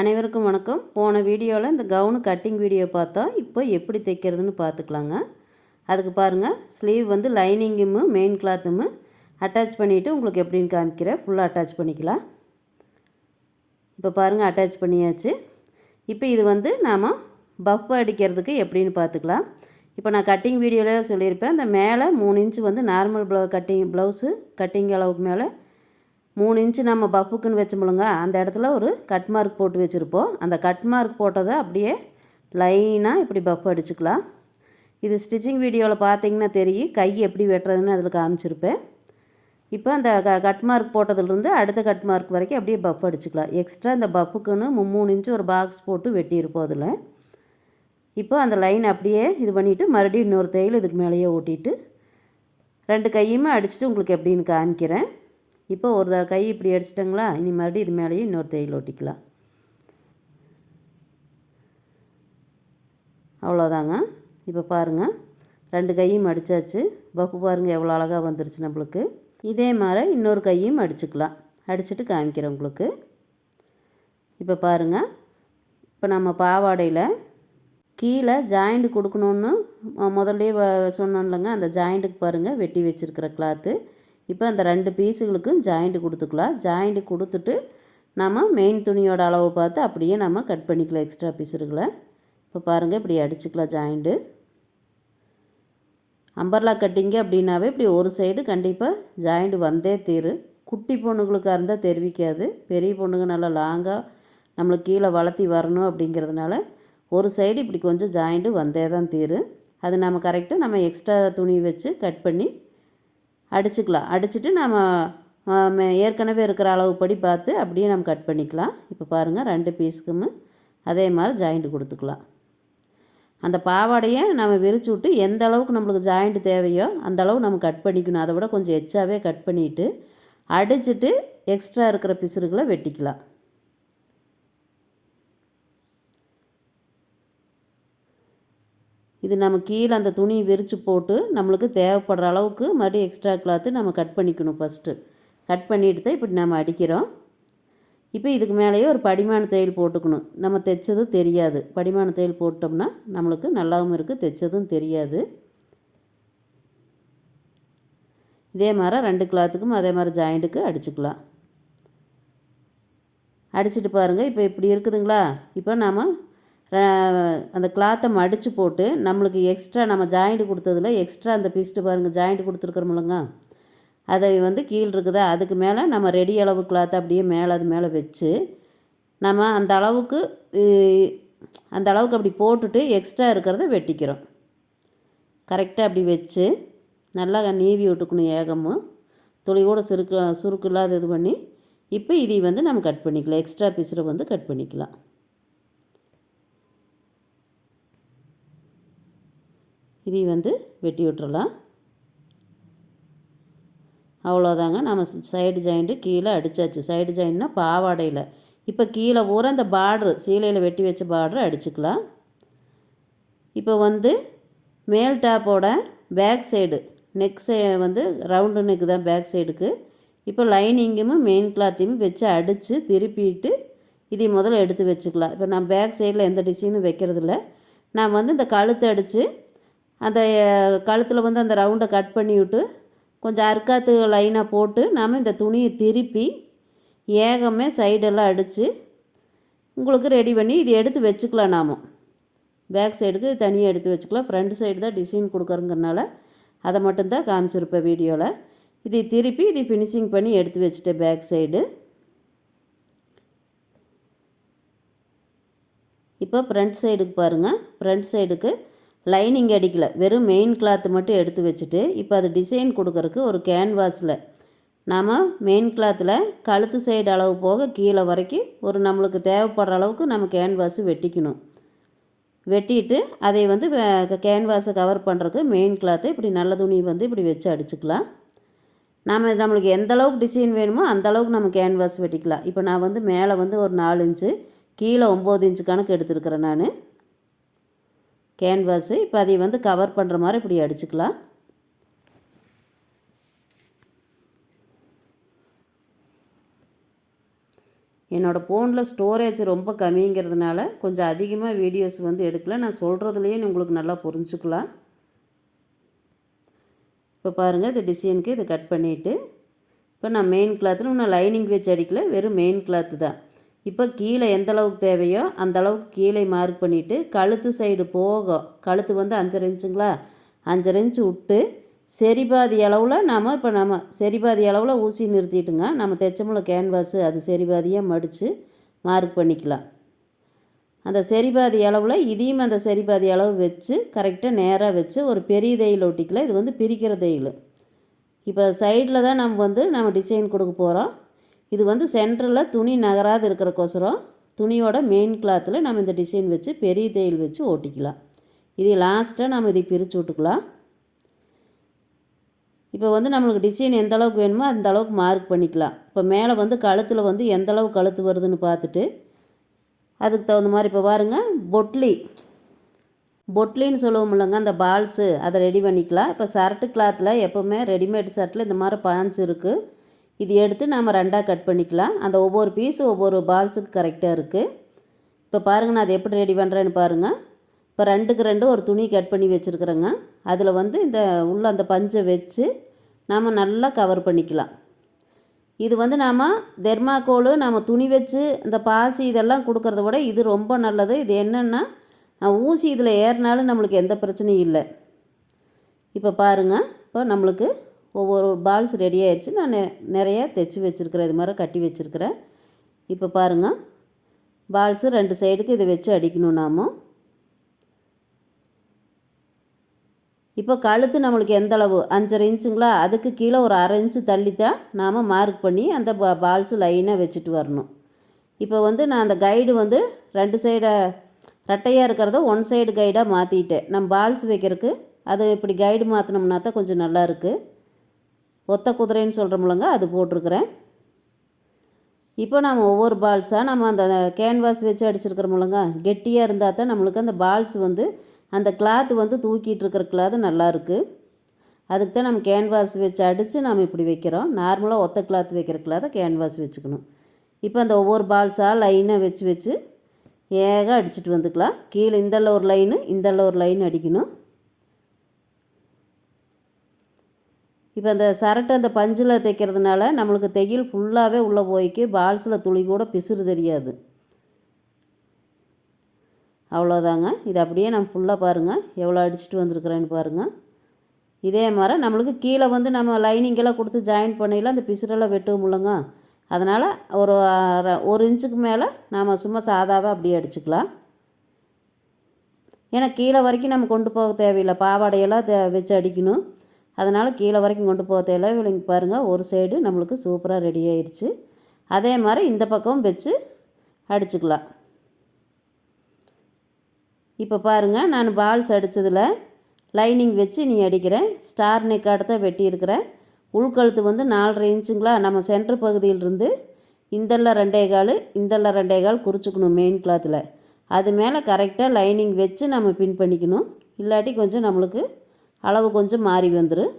அனைவருக்கும் வணக்கம். போன வீடியோவில் இந்த கவுனு கட்டிங் வீடியோ பார்த்தோம் இப்போ எப்படி தைக்கிறதுன்னு பார்த்துக்கலாங்க. அதுக்கு பாருங்கள் ஸ்லீவ் வந்து லைனிங்கும் மெயின் கிளாத்தும் அட்டாச் பண்ணிவிட்டு உங்களுக்கு எப்படின்னு காமிக்கிறேன் ஃபுல்லாக அட்டாச் பண்ணிக்கலாம். இப்போ பாருங்கள் அட்டாச் பண்ணியாச்சு. இப்போ இது வந்து நாம் பஃப் அடிக்கிறதுக்கு எப்படின்னு பார்த்துக்கலாம். இப்போ நான் கட்டிங் வீடியோவிலே சொல்லியிருப்பேன் அந்த மேலே மூணு இன்ச்சு வந்து normal blouse cutting blouse cutting அளவுக்கு மேலே மூணு இன்ச்சு நம்ம பஃபுக்குன்னு வச்சோம்லங்க அந்த இடத்துல ஒரு கட் மார்க் போட்டு வச்சுருப்போம். அந்த கட் மார்க் போட்டதை அப்படியே லைனாக இப்படி பஃப் அடிச்சுக்கலாம். இது ஸ்டிச்சிங் வீடியோவில் பார்த்தீங்கன்னா தெரியும் கை எப்படி வெட்டுறதுன்னு அதில் காமிச்சிருப்பேன். இப்போ அந்த க கட் மார்க் போட்டதுலேருந்து அடுத்த கட் மார்க் வரைக்கும் அப்படியே பஃப் அடிச்சுக்கலாம். எக்ஸ்ட்ரா இந்த பஃப்புக்குன்னு மூணு இன்ச்சு ஒரு பாக்ஸ் போட்டு வெட்டியிருப்போம் அதில். இப்போ அந்த லைன் அப்படியே இது பண்ணிவிட்டு மறுபடியும் இன்னொரு தையல் இதுக்கு மேலேயே ஓட்டிட்டு ரெண்டு கையுமே அடிச்சுட்டு உங்களுக்கு எப்படின்னு காமிக்கிறேன். இப்போ ஒரு கை இப்படி அடிச்சிட்டங்களா? இனி மறுபடியும் இது மேலேயும் இன்னொரு தையல் ஒட்டிக்கலாம். அவ்வளோதாங்க. இப்போ பாருங்கள் ரெண்டு கையும் அடித்தாச்சு பப்பு பாருங்கள் எவ்வளோ அழகாக வந்துருச்சு நம்மளுக்கு. இதே மாதிரி இன்னொரு கையும் அடிச்சுக்கலாம். அடிச்சுட்டு காமிக்கிறேன் உங்களுக்கு. இப்போ பாருங்கள் இப்போ நம்ம பாவாடையில் கீழே ஜாயிண்ட் கொடுக்கணுன்னு முதல்லே முதல்லயே சொன்னோம்லங்க அந்த ஜாயிண்ட்டுக்கு பாருங்கள் வெட்டி வச்சுருக்கிற கிளாத்து இப்போ அந்த ரெண்டு பீஸுகளுக்கும் ஜாயிண்ட் கொடுத்துக்கலாம். ஜாயிண்ட் கொடுத்துட்டு நம்ம மெயின் துணியோட அளவு பார்த்து அப்படியே நம்ம கட் பண்ணிக்கலாம் எக்ஸ்ட்ரா பீஸுகளை. இப்போ பாருங்கள் இப்படி அடிச்சுக்கலாம் ஜாயிண்ட்டு அம்பர்லா கட்டிங்க அப்படின்னாவே இப்படி ஒரு சைடு கண்டிப்பாக ஜாயிண்ட் வந்தே தீரு. குட்டி பொண்ணுங்களுக்காக இருந்தால் தெரிவிக்காது. பெரிய பொண்ணுங்க நல்லா லாங்காக நம்மளுக்கு கீழே வளர்த்தி வரணும் அப்படிங்கிறதுனால ஒரு சைடு இப்படி கொஞ்சம் ஜாயிண்ட்டு வந்தே தான் தீரு. அது நம்ம கரெக்டாக நம்ம எக்ஸ்ட்ரா துணி வச்சு கட் பண்ணி அடிச்சுக்கலாம். அடிச்சுட்டு நம்ம ஏற்கனவே இருக்கிற அளவுப்படி பார்த்து அப்படியே நம்ம கட் பண்ணிக்கலாம். இப்போ பாருங்கள் ரெண்டு பீஸுக்குமே அதே மாதிரி ஜாயிண்ட் கொடுத்துக்கலாம். அந்த பாவாடையை நம்ம விரிச்சு விட்டு எந்த அளவுக்கு நம்மளுக்கு ஜாயிண்ட் தேவையோ அந்த அளவு நம்ம கட் பண்ணிக்கணும். அதை விட கொஞ்சம் எச்சாவே கட் பண்ணிவிட்டு அடிச்சுட்டு எக்ஸ்ட்ரா இருக்கிற பிசுறுகளை வெட்டிக்கலாம். இது நம்ம கீழே அந்த துணி விரித்து போட்டு நம்மளுக்கு தேவைப்படுற அளவுக்கு மறுபடியும் எக்ஸ்ட்ரா கிளாத்து நம்ம கட் பண்ணிக்கணும் ஃபஸ்ட்டு கட் பண்ணிட்டு தான் இப்படி நம்ம அடிக்கிறோம். இப்போ இதுக்கு மேலேயே ஒரு படிமான தையல் போட்டுக்கணும். நம்ம தைச்சது தெரியாது. படிமான தையல் போட்டோம்னா நம்மளுக்கு நல்லாவும் இருக்குது தைச்சதும் தெரியாது. இதே மாதிரி ரெண்டு கிளாத்துக்கும் அதே மாதிரி ஜாயிண்ட்டுக்கு அடிச்சுக்கலாம். அடிச்சுட்டு பாருங்கள் இப்போ இப்படி இருக்குதுங்களா? இப்போ நாம் அந்த கிளாத்தை மடித்து போட்டு நம்மளுக்கு எக்ஸ்ட்ரா நம்ம ஜாயிண்ட் கொடுத்ததுல எக்ஸ்ட்ரா அந்த பிஸ்ட்டு பாருங்கள் ஜாயிண்ட் கொடுத்துருக்குறோம்லங்க அதை வந்து கீழ் இருக்குதா? அதுக்கு மேலே நம்ம ரெடி அளவு கிளாத்தை அப்படியே மேலே அது மேலே வச்சு நம்ம அந்த அளவுக்கு அந்த அளவுக்கு அப்படி போட்டுட்டு எக்ஸ்ட்ரா இருக்கிறத வெட்டிக்கிறோம். கரெக்டாக அப்படி வச்சு நல்லா நீவி விட்டுக்கணும் ஏகமும் துளி கூட சுருக்கு சுருக்கு இல்லாத இது பண்ணி இப்போ இதை வந்து நம்ம கட் பண்ணிக்கலாம். எக்ஸ்ட்ரா பீஸில் வந்து கட் பண்ணிக்கலாம். இதை வந்து வெட்டி விட்டுறலாம். அவ்வளோதாங்க. நம்ம சைடு ஜாயிண்ட்டு கீழே அடித்தாச்சு சைடு ஜாயிண்ட்னா பாவாடையில். இப்போ கீழே பூரா இந்த பார்ட்ரு சீலையில் வெட்டி வச்ச பார்ட்ரு அடிச்சுக்கலாம். இப்போ வந்து மேல் டாப்போட பேக் சைடு நெக் சை வந்து ரவுண்டு நெக் தான் பேக் சைடுக்கு. இப்போ லைனிங்கும் மெயின் கிளாத்தையும் வச்சு அடித்து திருப்பிட்டு இதை முதல்ல எடுத்து வச்சுக்கலாம். இப்போ நான் பேக் சைடில் எந்த டிசைனும் வைக்கிறதில்ல. நான் வந்து இந்த கழுத்து அடித்து அந்த கழுத்தில் வந்து அந்த ரவுண்டை கட் பண்ணி விட்டு கொஞ்சம் அர்க்காத்து லைனாக போட்டு நாம் இந்த துணியை திருப்பி ஏகமே சைடெல்லாம் அடித்து உங்களுக்கு ரெடி பண்ணி இது எடுத்து வச்சுக்கலாம் நாம். பேக் சைடுக்கு தனியாக எடுத்து வச்சுக்கலாம். ஃப்ரண்ட் சைடு தான் டிசைன் கொடுக்குறங்கிறனால அதை மட்டும்தான் காமிச்சிருப்பேன் வீடியோவில் இதை திருப்பி இதை ஃபினிஷிங் பண்ணி எடுத்து வச்சுட்டேன் பேக் சைடு இப்போ ஃப்ரண்ட் சைடுக்கு பாருங்கள் ஃப்ரண்ட் சைடுக்கு லைனிங் அடிக்கல. வெறும் மெயின் கிளாத் மட்டும் எடுத்து வச்சுட்டு இப்போ அது டிசைன் கொடுக்கறக்கு ஒரு கேன்வாஸில் நாம் மெயின் கிளாத்தில் கழுத்து சைடு அளவு போக கீழே வரைக்கும் ஒரு நம்மளுக்கு தேவைப்படுற அளவுக்கு நம்ம கேன்வாஸு வெட்டிக்கணும். வெட்டிட்டு அதை வந்து கேன்வாஸை கவர் பண்ணுறதுக்கு மெயின் கிளாத்தை இப்படி நல்ல துணி வந்து இப்படி வச்சு அடிச்சுக்கலாம். நாம் நம்மளுக்கு எந்த அளவுக்கு டிசைன் வேணுமோ அந்த அளவுக்கு நம்ம கேன்வாஸ் வெட்டிக்கலாம். இப்போ நான் வந்து மேலே வந்து ஒரு நாலு இன்ச்சு கீழே ஒம்பது இன்ச்சு கணக்கு எடுத்துருக்கிறேன் நான். கேன்வாஸு இப்போ அதை வந்து கவர் பண்ணுற மாதிரி இப்படி அடிச்சுக்கலாம். என்னோடய ஃபோனில் ஸ்டோரேஜ் ரொம்ப கம்மிங்கிறதுனால கொஞ்சம் அதிகமாக வீடியோஸ் வந்து எடுக்கல. நான் சொல்கிறதுலையே உங்களுக்கு நல்லா புரிஞ்சுக்கலாம். இப்போ பாருங்கள் இந்த டிசைனுக்கு இதை கட் பண்ணிவிட்டு இப்போ நான் மெயின் கிளாத்தில் இன்னும் லைனிங் வச்சு அடிக்கல வெறும் மெயின் கிளாத்து தான். இப்போ கீழே எந்த அளவுக்கு தேவையோ அந்த அளவுக்கு கீழே மார்க் பண்ணிவிட்டு கழுத்து சைடு போக கழுத்து வந்து அஞ்சரை இன்ச்சுங்களா? அஞ்சரை இன்ச்சு விட்டு செரிபாதி அளவில் நாம் இப்போ நம்ம செரிபாதி அளவில் ஊசி நிறுத்திட்டுங்க. நம்ம தைச்சமுள்ள கேன்வாஸு அது செரிபாதியாக மடித்து மார்க் பண்ணிக்கலாம். அந்த செரிபாதி அளவில் இதையும் அந்த செரிபாதி அளவு வச்சு கரெக்டாக நேராக வச்சு ஒரு பெரிய தையல் ஒட்டிக்கலாம் இது வந்து பிரிக்கிற தையல். இப்போ சைடில் தான் நம்ம வந்து நம்ம டிசைன் கொடுக்க போகிறோம் இது வந்து சென்டரில் துணி நகராது இருக்கிறக்கோசரம் துணியோட மெயின் கிளாத்தில் நம்ம இந்த டிசைன் வச்சு பெரிய தையல் வச்சு ஓட்டிக்கலாம். இது லாஸ்ட்டாக நம்ம இதை பிரித்து விட்டுக்கலாம். இப்போ வந்து நம்மளுக்கு டிசைன் எந்த அளவுக்கு வேணுமோ அந்த அளவுக்கு மார்க் பண்ணிக்கலாம். இப்போ மேலே வந்து கழுத்தில் வந்து எந்த அளவு கழுத்து வருதுன்னு பார்த்துட்டு அதுக்கு தகுந்த மாதிரி இப்போ பாருங்கள் பொட்லி. பொட்லின்னு சொல்லுவோம் இல்லைங்க அந்த பால்ஸு அதை ரெடி பண்ணிக்கலாம். இப்போ ஷர்ட்டு கிளாத்தில் எப்போவுமே ரெடிமேட் ஷர்ட்டில் இந்த மாதிரி பான்ஸ் இருக்குது இது எடுத்து நாம் ரெண்டாக கட் பண்ணிக்கலாம். அந்த ஒவ்வொரு பீஸும் ஒவ்வொரு பால்ஸுக்கு கரெக்டாக இருக்குது இப்போ பாருங்கள் நான் அதை எப்படி ரெடி பண்ணுறேன்னு பாருங்கள் இப்போ ரெண்டுக்கு ரெண்டு ஒரு துணி கட் பண்ணி வச்சுருக்குறேங்க. அதில் வந்து இந்த உள்ள அந்த பஞ்சை வச்சு நாம் நல்லா கவர் பண்ணிக்கலாம். இது வந்து நாம் தெர்மாக்கோலு நம்ம துணி வச்சு இந்த பாசி இதெல்லாம் கொடுக்கறத விட இது ரொம்ப நல்லது. இது என்னென்னா ஊசி இதில் ஏறினாலும் நம்மளுக்கு எந்த பிரச்சனையும் இல்லை. இப்போ பாருங்கள் இப்போ நம்மளுக்கு ஒவ்வொரு பால்ஸ் ரெடி ஆயிடுச்சு. நான் நிறையா நிறைய தைச்சி வச்சுருக்கிறேன். இது மாதிரி கட்டி வச்சுருக்கிறேன். இப்போ பாருங்கள் பால்ஸு ரெண்டு சைடுக்கு இதை வச்சு அடிக்கணும் நாம. இப்போ கழுத்து நம்மளுக்கு எந்த அளவு? அஞ்சரை இன்ச்சுங்களா? அதுக்கு கீழே ஒரு அரை இன்ச்சு தள்ளி தான் நாம் மார்க் பண்ணி அந்த பா பால்ஸு லைனாக வச்சுட்டு வரணும். இப்போ வந்து நான் அந்த கைடு வந்து ரெண்டு சைடை ரெட்டையாக இருக்கிறத ஒன் சைடு கைடாக மாற்றிட்டேன் நம்ம பால்ஸ் வைக்கிறதுக்கு அது இப்படி கைடு மாற்றினோம்னா தான் கொஞ்சம் நல்லாயிருக்கு ஒத்த குதிரைன்னு சொல்கிறோம்லங்க அது போட்டிருக்கிறேன். இப்போ நம்ம ஒவ்வொரு பால்ஸாக நம்ம அந்த கேன்வாஸ் வச்சு அடிச்சிருக்கிறோம்லங்க கெட்டியாக இருந்தால் தான் நம்மளுக்கு அந்த பால்ஸ் வந்து அந்த கிளாத் வந்து தூக்கிட்டு இருக்கிற கிளாத் நல்லாயிருக்கு அதுக்கு தான் நம்ம கேன்வாஸ் வச்சு அடித்து நம்ம இப்படி வைக்கிறோம். நார்மலாக ஒத்த கிளாத் வைக்கிற கிளாத்தை கேன்வாஸ் வச்சுக்கணும். இப்போ அந்த ஒவ்வொரு பால்ஸாக லைனாக வச்சு வச்சு ஏக அடிச்சுட்டு வந்துக்கலாம். கீழே இந்தள்ள ஒரு லைனு இந்தள்ள ஒரு லைன் அடிக்கணும். இப்போ அந்த சரட்டை அந்த பஞ்சில் தைக்கிறதுனால நம்மளுக்கு தையல் ஃபுல்லாகவே உள்ளே போய்க்கு பால்ஸில் துளி கூட பிசுறு தெரியாது. அவ்வளோதாங்க இது அப்படியே நம்ம ஃபுல்லாக பாருங்கள் எவ்வளோ அடிச்சுட்டு வந்திருக்கிறேன்னு பாருங்கள் இதே மாதிரி நம்மளுக்கு கீழே வந்து நம்ம லைனிங்கெல்லாம் கொடுத்து ஜாயின் பண்ணையில் அந்த பிசுரெல்லாம் வெட்டவும் இல்லைங்க. அதனால் ஒரு ஒரு இன்ச்சுக்கு மேலே நாம் சும்மா சாதாவாக அப்படியே அடிச்சுக்கலாம். ஏன்னா கீழே வரைக்கும் நம்ம கொண்டு போக தேவையில்லை. பாவாடையெல்லாம் தே வச்சு அடிக்கணும். அதனால் கீழே வரைக்கும் கொண்டு போக தேவையில்லை. இவங்க பாருங்கள் ஒரு சைடு நம்மளுக்கு சூப்பராக ரெடி ஆயிடுச்சு அதே மாதிரி இந்த பக்கமும் வச்சு அடிச்சுக்கலாம். இப்போ பாருங்கள் நான் பால்ஸ் அடித்ததில் லைனிங் வச்சு நீ அடிக்கிறேன். ஸ்டார் நெக்காட்டை வெட்டியிருக்கிறேன் உள்கழுத்து வந்து நாலரை இன்ச்சுங்களா? நம்ம சென்ட்ரு பகுதியிலிருந்து இந்தல்ல ரெண்டே கால் இந்தல்ல ரெண்டே கால் குறிச்சிக்கணும் மெயின் கிளாத்தில் அது மேலே கரெக்டாக லைனிங் வச்சு நம்ம பின் பண்ணிக்கணும். இல்லாட்டி கொஞ்சம் நம்மளுக்கு அளவு கொஞ்சம் மாறி வந்துடும்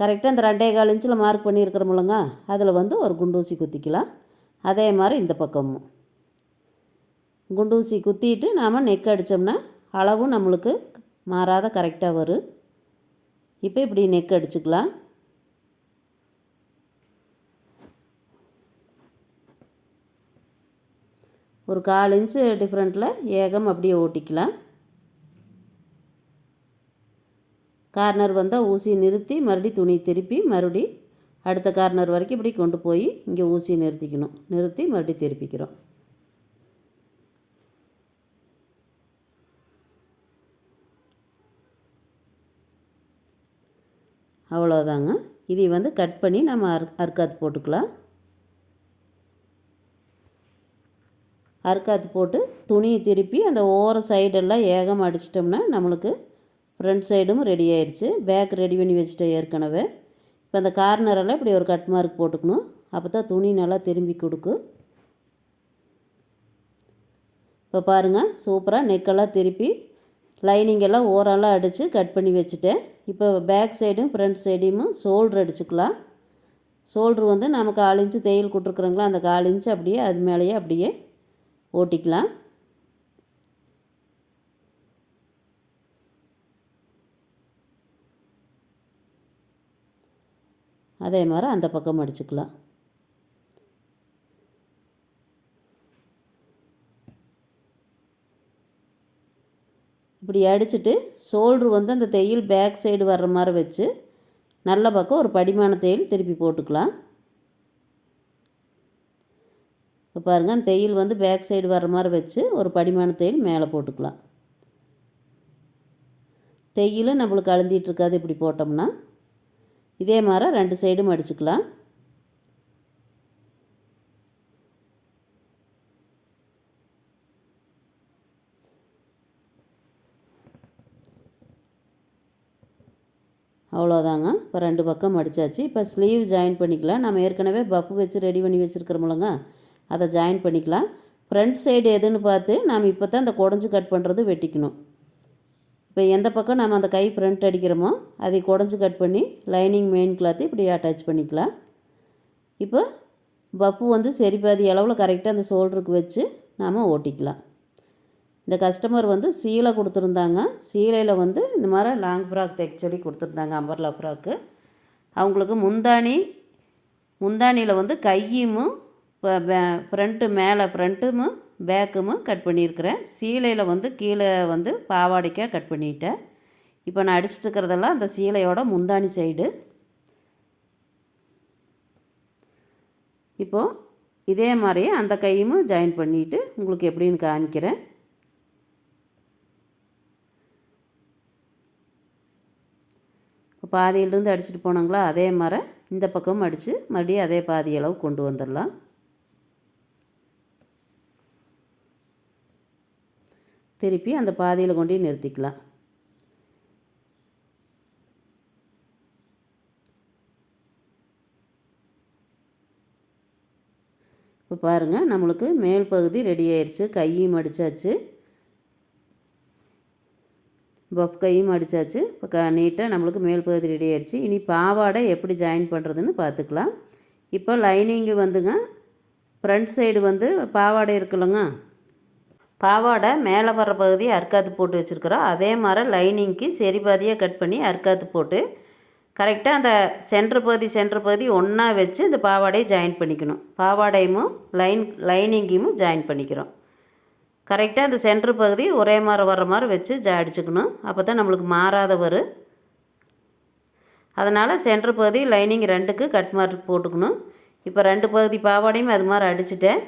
கரெக்டாக இந்த ரெண்டே கால் இன்ச்சில் மார்க் பண்ணியிருக்கிறோமில்லங்க அதில் வந்து ஒரு குண்டூசி குத்திக்கலாம். அதே மாதிரி இந்த பக்கமும். குண்டூசி குத்திட்டு நாம் நெக் அடித்தோம்னா அளவும் நம்மளுக்கு மாறாத கரெக்டாக வரும் இப்போ இப்படி நெக் அடிச்சுக்கலாம். ஒரு கால் இன்ச்சு டிஃப்ரெண்ட்டில் ஏகம் அப்படியே ஓட்டிக்கலாம். கார்னர் வந்தால் ஊசியை நிறுத்தி மறுபடி துணி திருப்பி மறுபடி அடுத்த கார்னர் வரைக்கும் இப்படி கொண்டு போய் இங்கே ஊசியை நிறுத்திக்கணும். நிறுத்தி மறுபடி திருப்பிக்கிறோம். அவ்வளோதாங்க இதை வந்து கட் பண்ணி நம்ம அர் அர்க்காத்து போட்டுக்கலாம். அர்க்காத்து போட்டு துணியை திருப்பி அந்த ஓர சைடெல்லாம் ஏகம் அடிச்சிட்டோம்னா நம்மளுக்கு ஃப்ரண்ட் சைடும் ரெடி ஆயிடுச்சு பேக் ரெடி பண்ணி வச்சுட்டேன் ஏற்கனவே. இப்போ அந்த கார்னரெல்லாம் இப்படி ஒரு கட் மார்க் போட்டுக்கணும். அப்போ தான் துணி நல்லா திரும்பி கொடுக்கும். இப்போ பாருங்கள் சூப்பராக நெக்கெல்லாம் திருப்பி லைனிங் எல்லாம் ஓரெல்லாம் அடித்து கட் பண்ணி வச்சுட்டேன். இப்போ பேக் சைடும் ஃப்ரண்ட் சைடையும் ஷோல்ட்ரு அடிச்சுக்கலாம். ஷோல்ட்ரு வந்து நமக்கு கால் இன்ச்சு தையல் கொடுத்துருக்குறோங்களா அந்த கால் இன்ச்சு அப்படியே அது மேலேயே அப்படியே ஓட்டிக்கலாம். அதே மாதிரி அந்த பக்கம் அடிச்சுக்கலாம். இப்படி அடிச்சுட்டு ஷோல்ட்ரு வந்து அந்த தையல் பேக் சைடு வர்ற மாதிரி வச்சு நல்ல பக்கம் ஒரு படிமான தையல் திருப்பி போட்டுக்கலாம். இப்போ பாருங்கள் அந்த தையல் வந்து பேக் சைடு வர்ற மாதிரி வச்சு ஒரு படிமான தையல் மேலே போட்டுக்கலாம். தையலும் நம்மளுக்கு அழுந்திட்டு இப்படி போட்டோம்னா. இதே மாதிரி ரெண்டு சைடும் அடிச்சுக்கலாம். அவ்வளோதாங்க. இப்போ ரெண்டு பக்கம் மடித்தாச்சு இப்போ ஸ்லீவ் ஜாயின் பண்ணிக்கலாம். நம்ம ஏற்கனவே பப்பு வச்சு ரெடி பண்ணி வச்சுருக்கிறோம்லங்க அதை ஜாயின் பண்ணிக்கலாம். ஃப்ரண்ட் சைடு எதுன்னு பார்த்து நாம் இப்போ தான் இந்த குடஞ்சி கட் பண்ணுறது வெட்டிக்கணும். இப்போ எந்த பக்கம் நம்ம அந்த கை ஃப்ரண்ட் அடிக்கிறோமோ அதை குடஞ்சி கட் பண்ணி லைனிங் மெயின் கிளாத்து இப்படி அட்டாச் பண்ணிக்கலாம். இப்போ பப்பு வந்து சரி பாதி அளவில் கரெக்டாக அந்த ஷோல்டருக்கு வச்சு நாம் ஓட்டிக்கலாம். இந்த கஸ்டமர் வந்து சீலை கொடுத்துருந்தாங்க. சீலையில் வந்து இந்த மாதிரி லாங் ஃப்ராக் தைக்க சொல்லி கொடுத்துருந்தாங்க அம்பர்லா ஃப்ராக்கு அவங்களுக்கு முந்தானி முந்தானியில் வந்து கையும் ஃப்ரண்ட்டு மேலே ஃப்ரண்ட்டும் பேக்குமும் கட் பண்ணியிருக்கிறேன். சீலையில் வந்து கீழே வந்து பாவாடைக்காக கட் பண்ணிட்டேன். இப்போ நான் அடிச்சுட்டு இருக்கிறதெல்லாம் அந்த சீலையோட முந்தானி சைடு இப்போது இதே மாதிரியே அந்த கையும் ஜாயின் பண்ணிவிட்டு உங்களுக்கு எப்படின்னு காமிக்கிறேன். பாதியிலிருந்து அடிச்சுட்டு போனாங்களா? அதே மாதிரி இந்த பக்கம் அடித்து மறுபடியும் அதே பாதி அளவு கொண்டு வந்துடலாம். திருப்பி அந்த பாதியில் கொண்டு நிறுத்திக்கலாம். இப்போ பாருங்கள் நம்மளுக்கு மேல் பகுதி ரெடி ஆயிடுச்சு கையும் அடித்தாச்சு பப் கையும் அடித்தாச்சு இப்போ க நீட்டாக நம்மளுக்கு மேல் பகுதி ரெடி ஆயிடுச்சு இனி பாவாடை எப்படி ஜாயின் பண்ணுறதுன்னு பார்த்துக்கலாம். இப்போ லைனிங்கு வந்துங்க. ஃப்ரண்ட் சைடு வந்து பாவாடை இருக்குல்லங்க. பாவாடை மேலே வர்ற பகுதி அர்க்காத்து போட்டு வச்சுருக்குறோம். அதே மாதிரி லைனிங்க்கு சரி பாதியாக கட் பண்ணி அர்க்காத்து போட்டு கரெக்டாக அந்த சென்ட்ரு பகுதி சென்ட்ரு பகுதி ஒன்றா வச்சு இந்த பாவாடையை ஜாயின் பண்ணிக்கணும். பாவாடையும் லைன் லைனிங்கையும் ஜாயின் பண்ணிக்கிறோம். கரெக்டாக அந்த சென்ட்ரு பகுதி ஒரே மாதிரி வர்ற மாதிரி வச்சு ஜா அடிச்சுக்கணும். அப்போ தான் நம்மளுக்கு மாறாத வரும் அதனால் சென்ட்ரு பகுதி லைனிங் ரெண்டுக்கு கட் மார்க் போட்டுக்கணும். இப்போ ரெண்டு பகுதி பாவாடையும் அது மாதிரி அடிச்சுட்டேன்.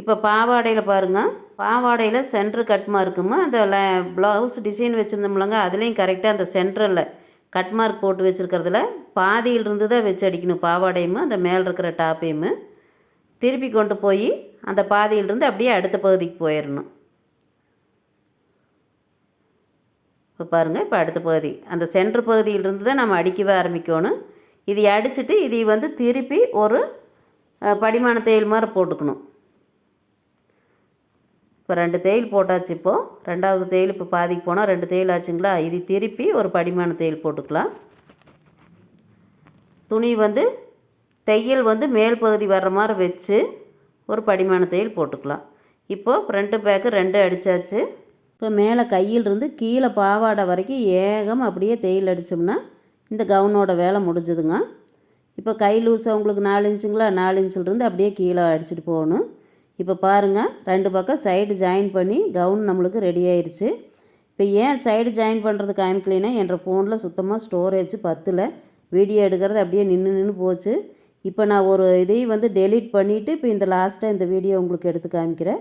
இப்போ பாவாடையில் பாருங்கள் பாவாடையில் சென்ட்ரு கட் மார்க்குமோ அந்த ப்ளவுஸ் டிசைன் வச்சுருந்தோம்லங்க அதுலேயும் கரெக்டாக அந்த சென்ட்ரில் கட் மார்க் போட்டு வச்சுருக்கிறதுல பாதியிலிருந்து தான் வச்சு அடிக்கணும் பாவாடையும் அந்த மேலே இருக்கிற டாப்பையும் திருப்பி கொண்டு போய் அந்த பாதியிலிருந்து அப்படியே அடுத்த பகுதிக்கு போயிடணும் இப்போ பாருங்கள் இப்போ அடுத்த பகுதி. அந்த சென்ட்ரு பகுதியிலிருந்து தான் நம்ம அடிக்கவே ஆரம்பிக்கணும். இதை அடிச்சுட்டு இதை வந்து திருப்பி ஒரு படிமான தையல் மாதிரி போட்டுக்கணும். இப்போ ரெண்டு தையல் போட்டாச்சு இப்போது ரெண்டாவது தையல் இப்போ பாதிக்கு போனால் ரெண்டு தையல் ஆச்சுங்களா? இது திருப்பி ஒரு படிமான தேயில் போட்டுக்கலாம். துணி வந்து தையல் வந்து மேல் பகுதி வர்ற மாதிரி வச்சு ஒரு படிமான தையல் போட்டுக்கலாம். இப்போது ஃப்ரண்ட்டு பேக்கு ரெண்டு அடித்தாச்சு இப்போ மேலே கையிலிருந்து கீழே பாவாடை வரைக்கும் ஏகம் அப்படியே தையல் அடித்தோம்னா இந்த கவுனோட வேலை முடிஞ்சுதுங்க. இப்போ கை லூஸ் அவங்களுக்கு நாலு இன்ச்சுங்களா? நாலு இன்ச்சிலிருந்து அப்படியே கீழே அடிச்சுட்டு போகணும். இப்போ பாருங்கள் ரெண்டு பக்கம் சைடு ஜாயின் பண்ணி கவுன் நம்மளுக்கு ரெடி ஆயிடுச்சு இப்போ ஏன் சைடு ஜாயின் பண்ணுறது காமிக்கலைன்னா என்ற ஃபோனில் சுத்தமாக ஸ்டோரேஜ் பத்தில். வீடியோ எடுக்கிறது அப்படியே நின்று நின்று போச்சு. இப்போ நான் ஒரு இதையும் வந்து டெலீட் பண்ணிவிட்டு இப்போ இந்த லாஸ்ட்டாக இந்த வீடியோ உங்களுக்கு எடுத்து காமிக்கிறேன்.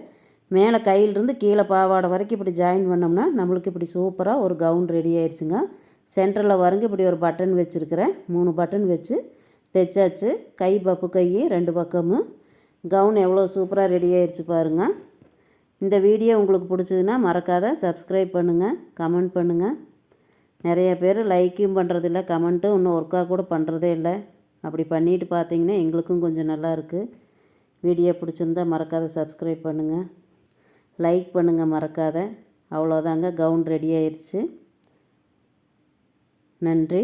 மேலே கையிலிருந்து கீழே பாவாடை வரைக்கும் இப்படி ஜாயின் பண்ணோம்னா நம்மளுக்கு இப்படி சூப்பராக ஒரு கவுன் ரெடி ஆயிடுச்சுங்க சென்டரில் வரங்க இப்படி ஒரு பட்டன் வச்சுருக்கிறேன். மூணு பட்டன் வச்சு தைச்சாச்சு. கை பப்பு கை ரெண்டு பக்கமும். கவுன் எவ்வளோ சூப்பராக ரெடி ஆயிடுச்சு பாருங்கள் இந்த வீடியோ உங்களுக்கு பிடிச்சதுன்னா மறக்காத சப்ஸ்கிரைப் பண்ணுங்கள் கமெண்ட் பண்ணுங்கள் நிறைய பேர் லைக்கும் பண்ணுறதில்ல கமெண்ட்டும் இன்னும் ஒர்க்காக கூட பண்ணுறதே இல்லை. அப்படி பண்ணிட்டு பார்த்தீங்கன்னா எங்களுக்கும் கொஞ்சம் நல்லா இருக்குது வீடியோ பிடிச்சிருந்தா மறக்காத சப்ஸ்கிரைப் பண்ணுங்கள் லைக் பண்ணுங்கள் மறக்காத. அவ்வளோதாங்க கவுன் ரெடி ஆயிடுச்சு நன்றி.